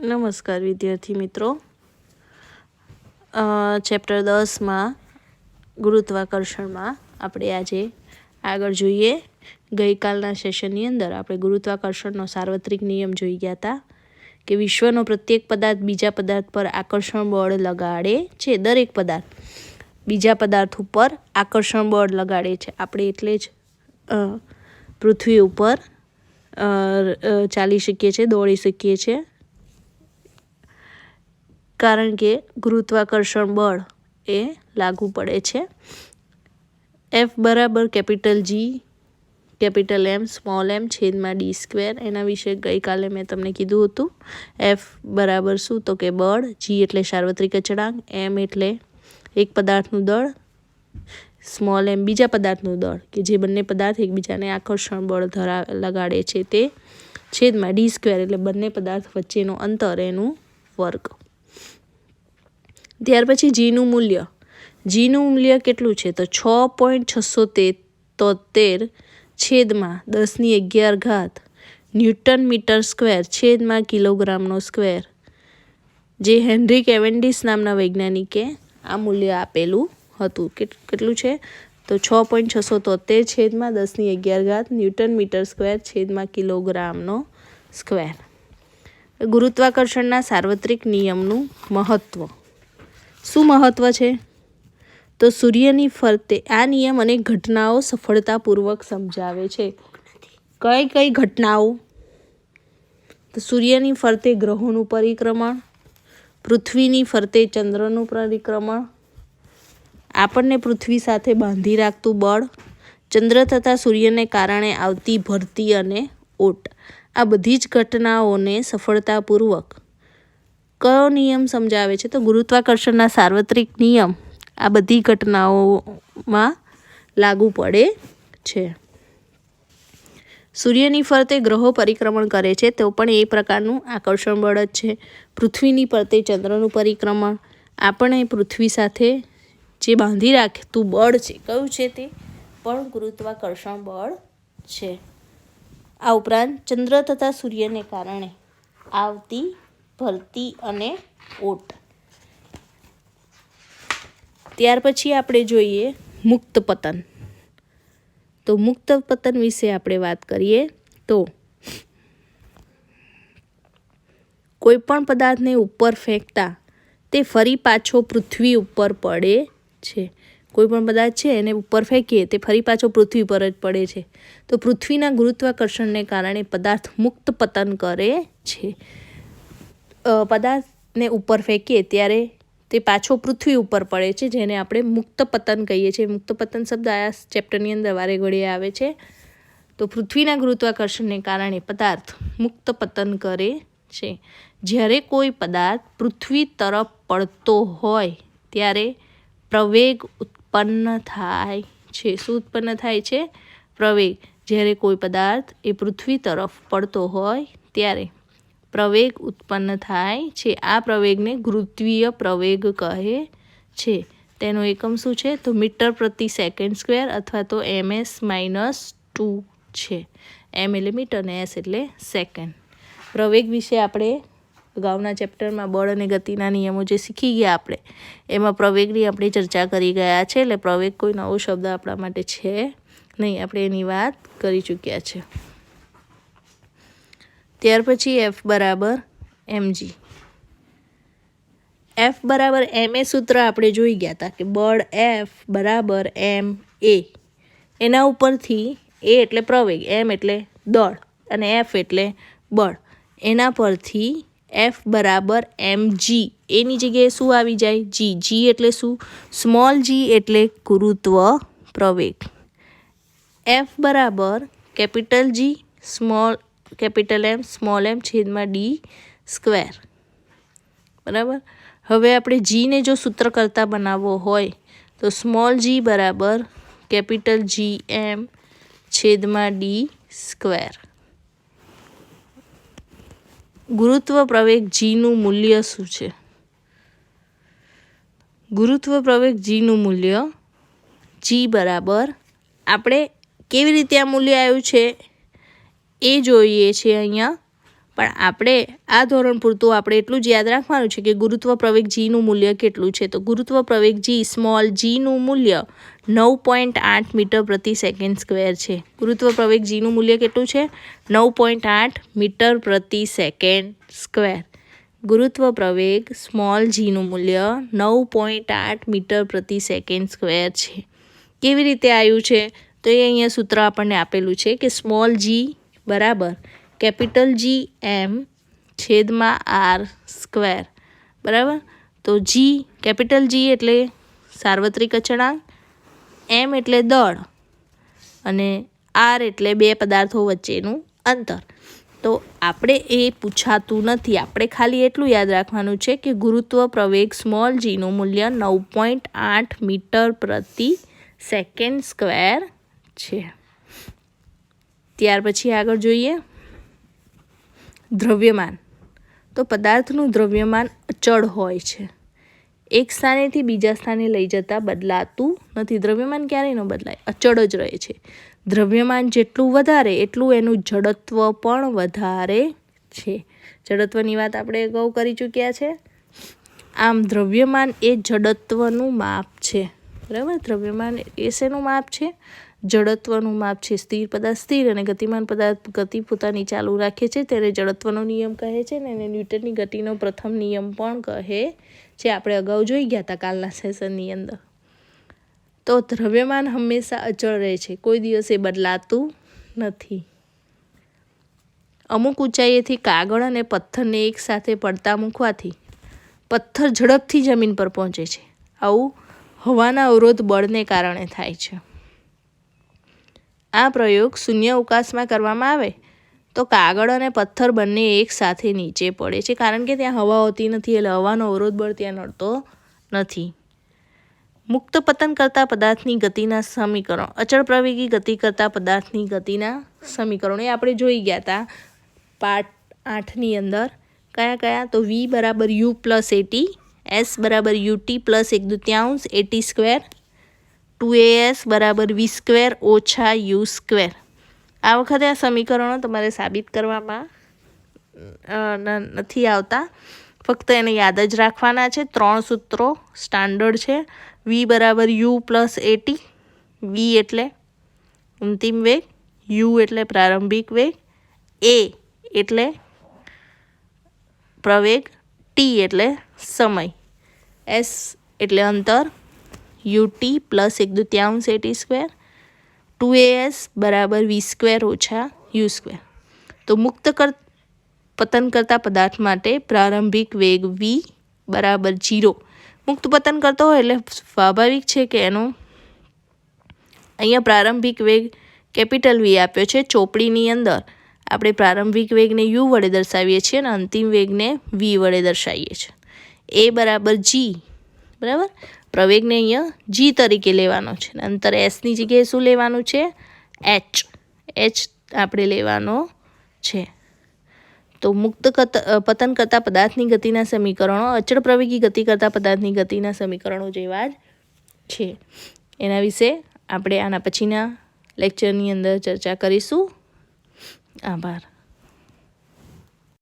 નમસ્કાર વિદ્યાર્થી મિત્રો. ચેપ્ટર દસમાં ગુરુત્વાકર્ષણમાં આપણે આજે આગળ જોઈએ. ગઈકાલના સેશનની અંદર આપણે ગુરુત્વાકર્ષણનો સાર્વત્રિક નિયમ જોઈ ગયા હતા કે વિશ્વનો પ્રત્યેક પદાર્થ બીજા પદાર્થ પર આકર્ષણ બળ લગાડે છે, દરેક પદાર્થ. બીજા પદાર્થ ઉપર આકર્ષણ બળ લગાડે છે. આપણે એટલે જ પૃથ્વી ઉપર ચાલી શકીએ છીએ, દોડી શકીએ છીએ. કારણ કે ગુરુત્વાકર્ષણ બળ એ લાગુ પડે છે. એફ બરાબર capital G capital M small M છેદમાં ડી સ્ક્વેર. એના વિશે ગઈકાલે મેં તમને કીધું હતું. એફ બરાબર શું? તો કે બળ. જી એટલે સાર્વત્રિક અચળાંક. એમ એટલે એક પદાર્થનું દળ. સ્મોલ એમ બીજા પદાર્થનું દળ, કે જે બંને પદાર્થ એકબીજાને આકર્ષણ બળ ધરા લગાડે છે તે છેદમાં ડી સ્ક્વેર એટલે બંને પદાર્થ વચ્ચેનું અંતર એનું વર્ગ. ત્યાર પછી જીનું મૂલ્ય. જીનું મૂલ્ય કેટલું છે? તો છ પોઈન્ટ છસો તોતેર છેદમાં દસની અગિયાર ઘાત ન્યૂટન મીટર સ્ક્વેર છેદમાં કિલોગ્રામનો સ્ક્વેર. જે હેનરી કેવેન્ડિસ નામના વૈજ્ઞાનિકે આ મૂલ્ય આપેલું હતું. કેટલું છે? તો છ પોઈન્ટ છસો તોતેર છેદમાં દસની અગિયાર ઘાત ન્યૂટન મીટર સ્ક્વેર છેદમાં કિલોગ્રામનો સ્ક્વેર. ગુરુત્વાકર્ષણના સાર્વત્રિક નિયમનું મહત્ત્વ શું મહત્ત્વ છે? તો સૂર્યની ફરતે આ નિયમ અનેક ઘટનાઓ સફળતાપૂર્વક સમજાવે છે. કઈ કઈ ઘટનાઓ? તો સૂર્યની ફરતે ગ્રહોનું પરિક્રમણ, પૃથ્વીની ફરતે ચંદ્રનું પરિક્રમણ, આપણને પૃથ્વી સાથે બાંધી રાખતું બળ, ચંદ્ર તથા સૂર્યને કારણે આવતી ભરતી અને ઓટ. આ બધી જ ઘટનાઓને સફળતાપૂર્વક કયો નિયમ સમજાવે છે? તો ગુરુત્વાકર્ષણના સાર્વત્રિક નિયમ આ બધી ઘટનાઓમાં લાગુ પડે છે. સૂર્યની ફરતે ગ્રહો પરિક્રમણ કરે છે, તો પણ એ પ્રકારનું આકર્ષણ બળ જ છે. પૃથ્વીની ફરતે ચંદ્રનું પરિક્રમણ. આપણે પૃથ્વી સાથે જે બાંધી રાખતું બળ છે, કયું છે તે પણ ગુરુત્વાકર્ષણ બળ છે. આ ઉપરાંત ચંદ્ર તથા સૂર્યને કારણે આવતી ભરતી અને ઓટ. ત્યાર પછી આપણે જોઈએ મુક્ત પતન. તો મુક્ત પતન વિશે આપણે વાત કરીએ તો કોઈ પણ પદાર્થને ઉપર ફેંકતા તે ફરી પાછો પૃથ્વી ઉપર પડે છે. કોઈ પણ પદાર્થ છે એને ઉપર ફેંકીએ તે ફરી પાછો પૃથ્વી પર જ પડે છે. તો પૃથ્વીના ગુરુત્વાકર્ષણને કારણે પદાર્થ મુક્ત પતન કરે છે. પદાર્થને ઉપર ફેંકીએ ત્યારે તે પાછો પૃથ્વી ઉપર પડે છે, જેને આપણે મુક્ત પતન કહીએ છીએ. મુક્ત પતન શબ્દ આ ચેપ્ટરની અંદર વારે ઘડીએ આવે છે. તો પૃથ્વીના ગુરુત્વાકર્ષણને કારણે પદાર્થ મુક્ત પતન કરે છે. જ્યારે કોઈ પદાર્થ પૃથ્વી તરફ પડતો હોય, ત્યારે પ્રવેગ ઉત્પન્ન થાય છે. શું ઉત્પન્ન થાય છે? પ્રવેગ. જ્યારે કોઈ પદાર્થ એ પૃથ્વી તરફ પડતો હોય, ત્યારે પ્રવેગ ઉત્પન્ન થાય છે. આ પ્રવેગને ગુરુત્વીય પ્રવેગ કહે છે. તેનો એકમ શું છે? તો મીટર પ્રતિ સેકન્ડ સ્ક્વેર અથવા તો એમએસ માઇનસ ટુ છે. એમ એટલે મીટર ને એસ એટલે સેકન્ડ. પ્રવેગ વિશે આપણે અગાઉના ચેપ્ટરમાં બળ અને ગતિના નિયમો જે શીખી ગયા આપણે, એમાં પ્રવેગની આપણે ચર્ચા કરી ગયા છે. એટલે પ્રવેગ કોઈ નવો શબ્દ આપણા માટે છે નહીં. આપણે એની વાત કરી ચૂક્યા છે. ત્યાર પછી એફ બરાબર એમજી એફ બરાબર એમ એ સૂત્ર આપણે જોઈ ગયા હતા કે બળ એફ બરાબર એમ એ એના ઉપરથી એ એટલે પ્રવેગ એમ એટલે દળ અને એફ એટલે બળ. એના પરથી એફ બરાબર એમ જી એની જગ્યાએ શું આવી જાય? જી જી એટલે શું? સ્મોલ જી એટલે ગુરુત્વ પ્રવેગ. એફ બરાબર capital G small capital M, small M, છેદમાં ડી સ્ક્વેર. બરાબર? હવે આપણે જીને જો સૂત્ર કરતા બનાવવો હોય, તો સ્મોલ જી બરાબર કેપિટલ જી એમ છેદમાં ડી સ્ક્વેર. ગુરુત્વ પ્રવેગ જીનું મૂલ્ય શું છે? ગુરુત્વ પ્રવેગ જીનું મૂલ્ય જી બરાબર. આપણે કેવી રીતે આ મૂલ્ય આવ્યું છે? એ જોઈએ છે અહીંયા. પણ આપણે આ ધોરણ પૂરતું આપણે એટલું જ યાદ રાખવાનું છે કે ગુરુત્વ પ્રવેગ જીનું મૂલ્ય કેટલું છે. તો ગુરુત્વ પ્રવેગ જી સ્મોલ જીનું મૂલ્ય નવ પોઈન્ટ આઠ મીટર પ્રતિ સેકન્ડ સ્ક્વેર છે. ગુરુત્વ પ્રવેગ જીનું મૂલ્ય કેટલું છે? નવ પોઈન્ટ આઠ મીટર પ્રતિ સેકન્ડ સ્ક્વેર ગુરુત્વ પ્રવેગ સ્મોલ જીનું મૂલ્ય નવ પોઈન્ટ આઠ મીટર પ્રતિ સેકન્ડ સ્ક્વેર છે. કેવી રીતે આવ્યું છે? તો એ અહીંયા સૂત્ર આપણને આપેલું છે કે સ્મોલ જી બરાબર. કેપિટલ જી એમ છેદમાં આર સ્ક્વેર. બરાબર? તો જી કેપિટલ જી એટલે સાર્વત્રિક અચળાંક એમ એટલે દળ અને આર એટલે બે પદાર્થો વચ્ચેનું અંતર. તો આપણે એ પૂછાતું નથી. આપણે ખાલી એટલું યાદ રાખવાનું છે કે ગુરુત્વ પ્રવેગ સ્મોલ જીનું મૂલ્ય નવ પોઈન્ટ આઠ મીટર પ્રતિ સેકન્ડ સ્ક્વેર છે. ત્યાર પછી આગળ જોઈએ. દ્રવ્યમાન. તો પદાર્થનું દ્રવ્યમાન અચળ હોય છે. એક સ્થાનેથી બીજા સ્થાને લઈ જતાં બદલાતું નથી. દ્રવ્યમાન ક્યારેય ન બદલાય. અચળ જ રહે છે. દ્રવ્યમાન જેટલું વધારે, એટલું એનું જડત્વ પણ વધારે છે. જડત્વની વાત આપણે અગાઉ કરી ચૂક્યા છે. આમ દ્રવ્યમાન એ જડત્વનું માપ છે. બરાબર? દ્રવ્યમાન એ શેનું માપ છે? જડત્વનું માપ છે. સ્થિર પદાર્થ સ્થિર અને ગતિમાન પદાર્થ ગતિ પોતાની ચાલુ રાખે છે. ત્યારે જડત્વનો નિયમ કહે છે ને એને ન્યૂટનની ગતિનો પ્રથમ નિયમ પણ કહે છે. આપણે અગાઉ જોઈ ગયા હતા કાલના સેશનની અંદર. તો દ્રવ્યમાન હંમેશા અચળ રહે છે. કોઈ દિવસે બદલાતું નથી. અમુક ઊંચાઈએથી કાગળ અને પથ્થરને એકસાથે પડતા મૂકવાથી પથ્થર ઝડપથી જમીન પર પહોંચે છે. આવું હવાના અવરોધ બળને કારણે થાય છે. આ પ્રયોગ શૂન્ય અવકાશમાં કરવામાં આવે તો કાગળ અને પથ્થર બંને એકસાથે નીચે પડે છે. કારણ કે ત્યાં હવા હોતી નથી, એટલે હવાનો અવરોધ બળ ત્યાં નડતો નથી. મુક્ત પતન કરતા પદાર્થની ગતિના સમીકરણ, અચળ પ્રવેગી ગતિ કરતા પદાર્થની ગતિના સમીકરણો, એ આપણે જોઈ ગયા હતા પાર્ટ આઠની અંદર. કયા કયા? તો વી બરાબર U plus A T, S બરાબર યુટી પ્લસ એક દુત્યાંશ a t square two A S બરાબર વી સ્ક્વેર ઓછા યુ સ્ક્વેર. આ વખતે આ સમીકરણો તમારે સાબિત કરવામાં નથી આવતા. ફક્ત એને યાદ જ રાખવાના છે. ત્રણ સૂત્રો સ્ટાન્ડર્ડ છે. વી બરાબર યુ પ્લસ એટી. વી એટલે અંતિમ વેગ. યુ એટલે પ્રારંભિક વેગ. એ એટલે પ્રવેગ. ટી એટલે સમય. એસ એટલે અંતર. યુટી પ્લસ એક દુત્યાંશ a t square two S બરાબર વી સ્ક્વેર ઓછા યુ સ્ક્વેર તો મુક્ત કર પતન કરતા પદાર્થ માટે પ્રારંભિક વેગ વી બરાબર જીરો મુક્ત પતન કરતો હોય એટલે સ્વાભાવિક છે કે એનો અહીંયા પ્રારંભિક વેગ કેપિટલ વી આપ્યો છે ચોપડીની અંદર. આપણે પ્રારંભિક વેગને યુ વડે દર્શાવીએ છીએ અને અંતિમ વેગને વી વડે દર્શાવીએ છીએ. એ બરાબર જી બરાબર? પ્રવેગને અહીંયા જી તરીકે લેવાનો છે. અંતર એસની જગ્યાએ શું લેવાનું છે? એચ એચ આપણે લેવાનો છે. તો મુક્ત પતન કરતા પદાર્થની ગતિના સમીકરણો, અચળ પ્રવેગી ગતિ કરતા પદાર્થની ગતિના સમીકરણો જેવા જ છે. એના વિશે આપણે આના પછીના લેક્ચરની અંદર ચર્ચા કરીશું. આભાર.